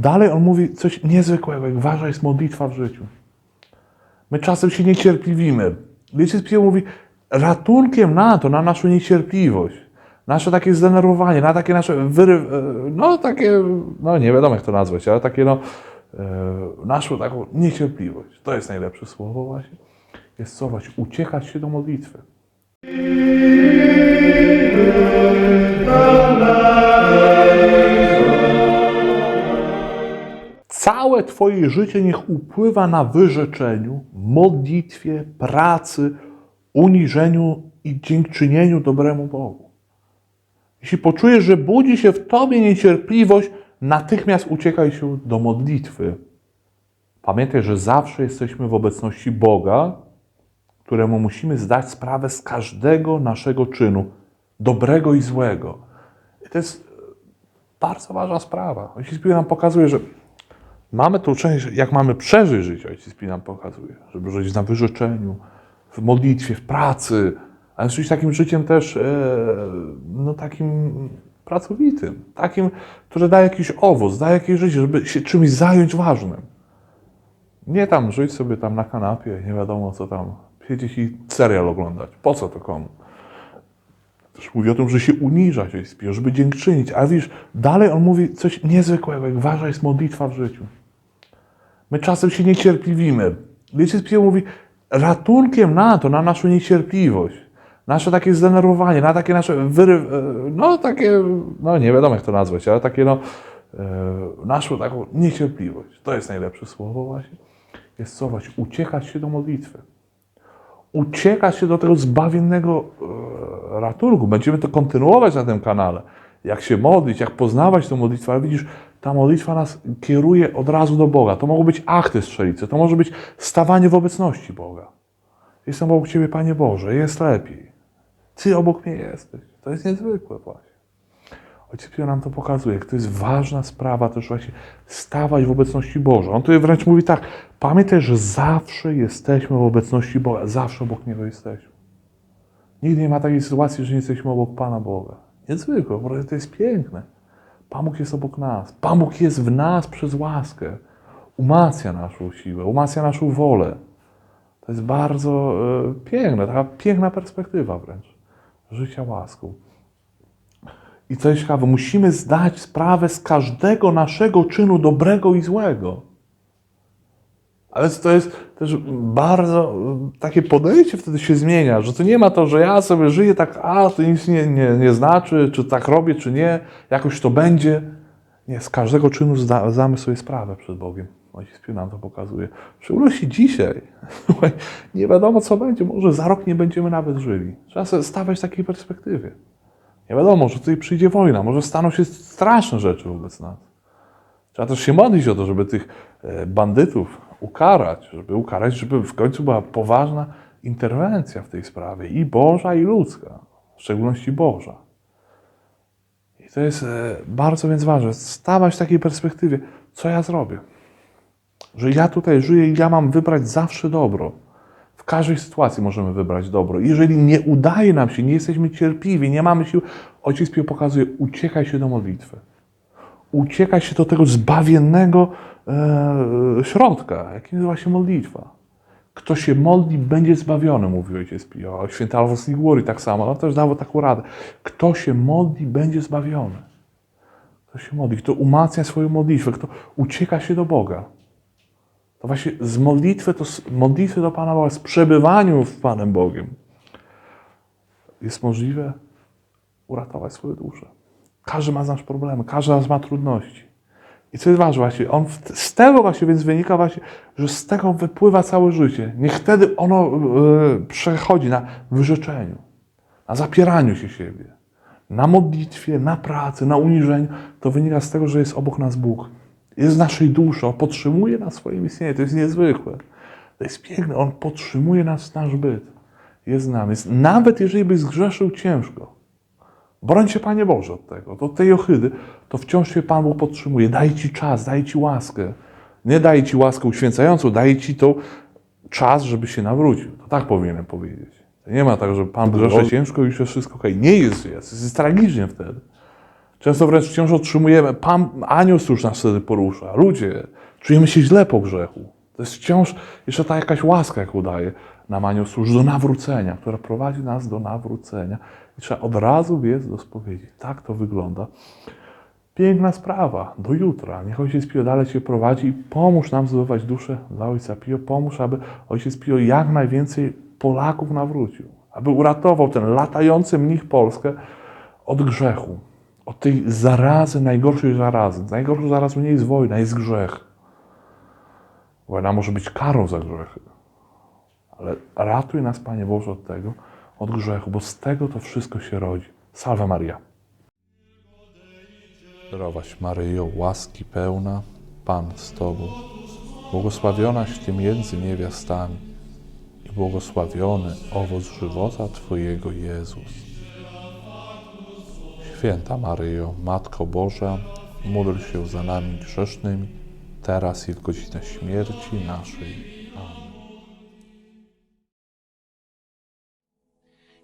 dalej on mówi coś niezwykłego, jak ważna jest modlitwa w życiu. My czasem się niecierpliwimy. Wiecie, Pismo mówi, ratunkiem na to, na naszą niecierpliwość, nasze takie zdenerwowanie, na takie nasze wyry, no takie, no nie wiadomo jak to nazwać, ale takie no, e, naszą taką niecierpliwość. To jest najlepsze słowo właśnie. Jest co uciekać się do modlitwy. Całe Twoje życie niech upływa na wyrzeczeniu, modlitwie, pracy, uniżeniu i dziękczynieniu dobremu Bogu. Jeśli poczujesz, że budzi się w Tobie niecierpliwość, natychmiast uciekaj się do modlitwy. Pamiętaj, że zawsze jesteśmy w obecności Boga, któremu musimy zdać sprawę z każdego naszego czynu, dobrego i złego. I to jest bardzo ważna sprawa. Ojciec Pio nam pokazuje, że mamy tą część, jak mamy przeżyć życie, Ojciec Pio nam pokazuje, żeby żyć na wyrzeczeniu, w modlitwie, w pracy, ale żyć takim życiem też e, no, takim pracowitym, takim, które daje jakiś owoc, daje jakieś życie, żeby się czymś zająć ważnym. Nie tam żyć sobie tam na kanapie, nie wiadomo co tam, siedzieć i serial oglądać. Po co to komu? Też mówi o tym, że się uniżać, żeby dziękczynić. Ale widzisz, dalej on mówi coś niezwykłego, jak ważna jest modlitwa w życiu. My czasem się niecierpliwimy. Wiecie, Pismo mówi, ratunkiem na to, na naszą niecierpliwość, nasze takie zdenerwowanie, na takie nasze wyry, no takie, no nie wiadomo jak to nazwać, ale takie no, e, naszą taką niecierpliwość. To jest najlepsze słowo właśnie. Jest co właśnie, uciekać się do modlitwy uciekać się do tego zbawiennego e, ratunku. Będziemy to kontynuować na tym kanale. Jak się modlić, jak poznawać tę modlitwę, ale widzisz, ta modlitwa nas kieruje od razu do Boga. To mogą być akty strzelice, to może być stawanie w obecności Boga. Jestem obok Ciebie, Panie Boże, jest lepiej. Ty obok mnie jesteś. To jest niezwykłe właśnie. Ojciec Pio nam to pokazuje, to jest ważna sprawa też właśnie stawać w obecności Bożej. On tu wręcz mówi tak, pamiętaj, że zawsze jesteśmy w obecności Boga, zawsze obok Niego jesteśmy. Nigdy nie ma takiej sytuacji, że nie jesteśmy obok Pana Boga. Niezwykłe, prostu to jest piękne. Pan Bóg jest obok nas. Pan Bóg jest w nas przez łaskę. Umacnia naszą siłę, umacnia naszą wolę. To jest bardzo e, piękne, taka piękna perspektywa wręcz życia łaską. I co jest ciekawe, musimy zdać sprawę z każdego naszego czynu dobrego i złego. Ale to jest też bardzo takie podejście wtedy się zmienia, że to nie ma to, że ja sobie żyję tak, a to nic nie, nie, nie znaczy, czy tak robię, czy nie, jakoś to będzie. Nie, z każdego czynu zda, zdamy sobie sprawę przed Bogiem. Ojciec nam to pokazuje. Szczególności dzisiaj. Nie wiadomo, co będzie. Może za rok nie będziemy nawet żyli. Trzeba sobie stawiać w takiej perspektywie. Nie wiadomo, że tutaj przyjdzie wojna, może staną się straszne rzeczy wobec nas. Trzeba też się modlić o to, żeby tych e, bandytów ukarać, żeby ukarać, żeby w końcu była poważna interwencja w tej sprawie i Boża, i ludzka, w szczególności Boża. I to jest e, bardzo więc ważne, stawać w takiej perspektywie, co ja zrobię. Że ja tutaj żyję i ja mam wybrać zawsze dobro. W każdej sytuacji możemy wybrać dobro. Jeżeli nie udaje nam się, nie jesteśmy cierpliwi, nie mamy sił, Ojciec Pio pokazuje, uciekaj się do modlitwy. Uciekaj się do tego zbawiennego e, środka, jakim jest właśnie modlitwa. Kto się modli, będzie zbawiony, mówił Ojciec Pio. Święty Alfons Liguori tak samo, on też dawał taką radę. Kto się modli, będzie zbawiony. Kto się modli, kto umacnia swoją modlitwę, kto ucieka się do Boga. To właśnie z modlitwy, to z modlitwy do Pana Boga, z przebywaniu w Panem Bogiem jest możliwe uratować swoją duszę. Każdy ma z nas problemy, każdy z nas ma trudności. I co jest ważne właśnie, on z tego właśnie więc wynika właśnie, że z tego wypływa całe życie. Niech wtedy ono e, przechodzi na wyrzeczeniu, na zapieraniu się siebie, na modlitwie, na pracy, na uniżeniu. To wynika z tego, że jest obok nas Bóg. Jest w naszej duszy, On podtrzymuje nas swoim istnieniu. To jest niezwykłe. To jest piękne. On podtrzymuje nas, nasz byt. Jest z nami. Nawet jeżeli byś zgrzeszył ciężko, broń się Panie Boże od tego, od tej ohydy, to wciąż się Pan Bóg podtrzymuje. Daje Ci czas, daje Ci łaskę. Nie daje Ci łaskę uświęcającą, daje Ci to czas, żeby się nawrócił. To tak powinienem powiedzieć. Nie ma tak, że Pan grzesze ciężko i już jest wszystko okej. Nie jest, jest, jest tragicznie wtedy. Często wręcz wciąż otrzymujemy, Pan, anioł już nas wtedy porusza. Ludzie, czujemy się źle po grzechu. To jest wciąż jeszcze ta jakaś łaska, jaką daje nam anioł służ do nawrócenia, która prowadzi nas do nawrócenia. I trzeba od razu biec do spowiedzi. Tak to wygląda. Piękna sprawa. Do jutra. Niech Ojciec Pio dalej Cię prowadzi i pomóż nam zdobywać duszę dla Ojca Pio. Pomóż, aby Ojciec Pio jak najwięcej Polaków nawrócił. Aby uratował ten latający mnich Polskę od grzechu. Od tej zarazy, najgorszej zarazy. Najgorszą zarazą nie jest wojna, jest grzech. Wojna może być karą za grzechy. Ale ratuj nas, Panie Boże, od tego, od grzechu, bo z tego to wszystko się rodzi. Salve Maria. Zdrowaś Maryjo, łaski pełna, Pan z Tobą, błogosławionaś Ty między niewiastami i błogosławiony owoc żywota Twojego Jezus. Święta Maryjo, Matko Boża, módl się za nami grzesznymi, teraz i w godzinę śmierci naszej.